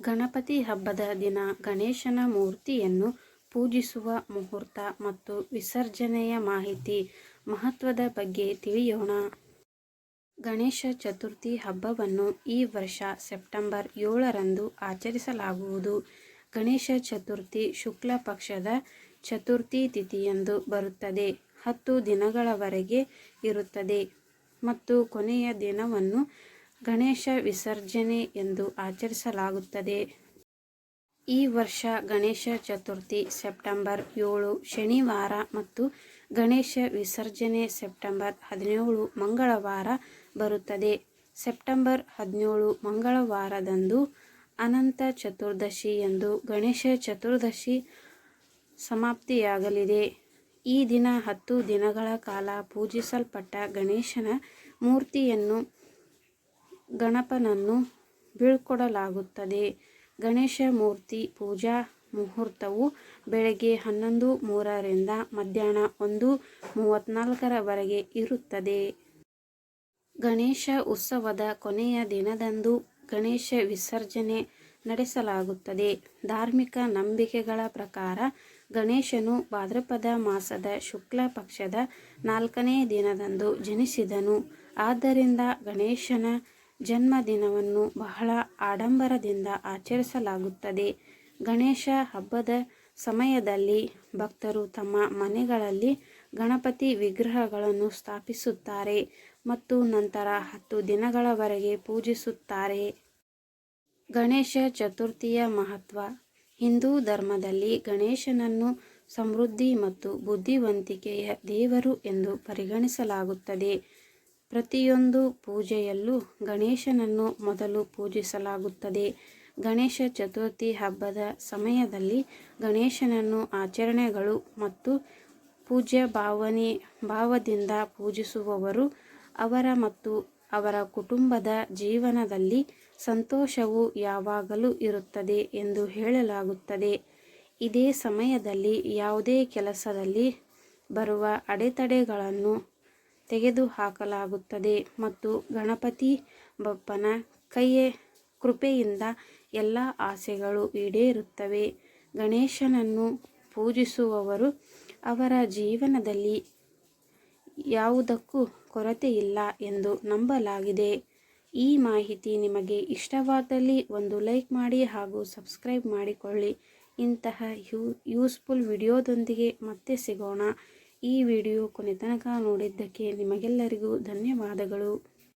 ಗಣಪತಿ ಹಬ್ಬದ ದಿನ ಗಣೇಶನ ಮೂರ್ತಿಯನ್ನು ಪೂಜಿಸುವ ಮುಹೂರ್ತ ಮತ್ತು ವಿಸರ್ಜನೆಯ ಮಾಹಿತಿ ಮಹತ್ವದ ಬಗ್ಗೆ ತಿಳಿಯೋಣ. ಗಣೇಶ ಚತುರ್ಥಿ ಹಬ್ಬವನ್ನು ಈ ವರ್ಷ ಸೆಪ್ಟೆಂಬರ್ ಏಳರಂದು ಆಚರಿಸಲಾಗುವುದು. ಗಣೇಶ ಚತುರ್ಥಿ ಶುಕ್ಲ ಪಕ್ಷದ ಚತುರ್ಥಿ ತಿಥಿಯಂದು ಬರುತ್ತದೆ. ಹತ್ತು ದಿನಗಳವರೆಗೆ ಇರುತ್ತದೆ. ಮತ್ತು ಕೊನೆಯ ದಿನವನ್ನು ಗಣೇಶ ವಿಸರ್ಜನೆ ಎಂದು ಆಚರಿಸಲಾಗುತ್ತದೆ. ಈ ವರ್ಷ ಗಣೇಶ ಚತುರ್ಥಿ ಸೆಪ್ಟೆಂಬರ್ ಏಳು, ಶನಿವಾರ ಮತ್ತು ಗಣೇಶ ವಿಸರ್ಜನೆ ಸೆಪ್ಟೆಂಬರ್ ಹದಿನೇಳು ಮಂಗಳವಾರ ಬರುತ್ತದೆ. ಸೆಪ್ಟೆಂಬರ್ ಹದಿನೇಳು ಮಂಗಳವಾರದಂದು ಅನಂತ ಚತುರ್ದಶಿ ಎಂದು ಗಣೇಶ ಚತುರ್ದಶಿ ಸಮಾಪ್ತಿಯಾಗಲಿದೆ. ಈ ದಿನ ಹತ್ತು ದಿನಗಳ ಕಾಲ ಪೂಜಿಸಲ್ಪಟ್ಟ ಗಣೇಶನ ಮೂರ್ತಿಯನ್ನು ಗಣಪನನ್ನು ಬೀಳ್ಕೊಡಲಾಗುತ್ತದೆ. ಗಣೇಶ ಮೂರ್ತಿ ಪೂಜಾ ಮುಹೂರ್ತವು ಬೆಳಗ್ಗೆ ಹನ್ನೊಂದು ಮೂರರಿಂದ ಮಧ್ಯಾಹ್ನ ಒಂದು ಮೂವತ್ತ್ನಾಲ್ಕರವರೆಗೆ ಇರುತ್ತದೆ. ಗಣೇಶ ಉತ್ಸವದ ಕೊನೆಯ ದಿನದಂದು ಗಣೇಶ ವಿಸರ್ಜನೆ ನಡೆಸಲಾಗುತ್ತದೆ. ಧಾರ್ಮಿಕ ನಂಬಿಕೆಗಳ ಪ್ರಕಾರ ಗಣೇಶನು ಭಾದ್ರಪದ ಮಾಸದ ಶುಕ್ಲ ಪಕ್ಷದ ನಾಲ್ಕನೇ ದಿನದಂದು ಜನಿಸಿದನು. ಆದ್ದರಿಂದ ಗಣೇಶನ ಜನ್ಮದಿನವನ್ನು ಬಹಳ ಆಡಂಬರದಿಂದ ಆಚರಿಸಲಾಗುತ್ತದೆ. ಗಣೇಶ ಹಬ್ಬದ ಸಮಯದಲ್ಲಿ ಭಕ್ತರು ತಮ್ಮ ಮನೆಗಳಲ್ಲಿ ಗಣಪತಿ ವಿಗ್ರಹಗಳನ್ನು ಸ್ಥಾಪಿಸುತ್ತಾರೆ ಮತ್ತು ನಂತರ ಹತ್ತು ದಿನಗಳವರೆಗೆ ಪೂಜಿಸುತ್ತಾರೆ. ಗಣೇಶ ಚತುರ್ಥಿಯ ಮಹತ್ವ. ಹಿಂದೂ ಧರ್ಮದಲ್ಲಿ ಗಣೇಶನನ್ನು ಸಮೃದ್ಧಿ ಮತ್ತು ಬುದ್ಧಿವಂತಿಕೆಯ ದೇವರು ಎಂದು ಪರಿಗಣಿಸಲಾಗುತ್ತದೆ. ಪ್ರತಿಯೊಂದು ಪೂಜೆಯಲ್ಲೂ ಗಣೇಶನನ್ನು ಮೊದಲು ಪೂಜಿಸಲಾಗುತ್ತದೆ. ಗಣೇಶ ಚತುರ್ಥಿ ಹಬ್ಬದ ಸಮಯದಲ್ಲಿ ಗಣೇಶನನ್ನು ಆಚರಣೆಗಳು ಮತ್ತು ಪೂಜ್ಯ ಭಾವನೆ, ಭಾವದಿಂದ ಪೂಜಿಸುವವರು ಅವರ ಮತ್ತು ಅವರ ಕುಟುಂಬದ ಜೀವನದಲ್ಲಿ ಸಂತೋಷವು ಯಾವಾಗಲೂ ಇರುತ್ತದೆ ಎಂದು ಹೇಳಲಾಗುತ್ತದೆ. ಇದೇ ಸಮಯದಲ್ಲಿ ಯಾವುದೇ ಕೆಲಸದಲ್ಲಿ ಬರುವ ಅಡೆತಡೆಗಳನ್ನು ತೆಗೆದುಹಾಕಲಾಗುತ್ತದೆ ಮತ್ತು ಗಣಪತಿ ಬಪ್ಪನ ಕೈಯ ಕೃಪೆಯಿಂದ ಎಲ್ಲ ಆಸೆಗಳು ಈಡೇರುತ್ತವೆ. ಗಣೇಶನನ್ನು ಪೂಜಿಸುವವರು ಅವರ ಜೀವನದಲ್ಲಿ ಯಾವುದಕ್ಕೂ ಕೊರತೆಯಿಲ್ಲ ಎಂದು ನಂಬಲಾಗಿದೆ. ಈ ಮಾಹಿತಿ ನಿಮಗೆ ಇಷ್ಟವಾದಲ್ಲಿ ಒಂದು ಲೈಕ್ ಮಾಡಿ ಹಾಗೂ ಸಬ್ಸ್ಕ್ರೈಬ್ ಮಾಡಿಕೊಳ್ಳಿ. ಇಂತಹ ಯೂ, ಯೂಸ್ಫುಲ್ ವಿಡಿಯೋದೊಂದಿಗೆ ಮತ್ತೆ ಸಿಗೋಣ. ಈ ವಿಡಿಯೋ ಕೊನೆ ತನಕ ನೋಡಿದ್ದಕ್ಕೆ ನಿಮಗೆಲ್ಲರಿಗೂ ಧನ್ಯವಾದಗಳು.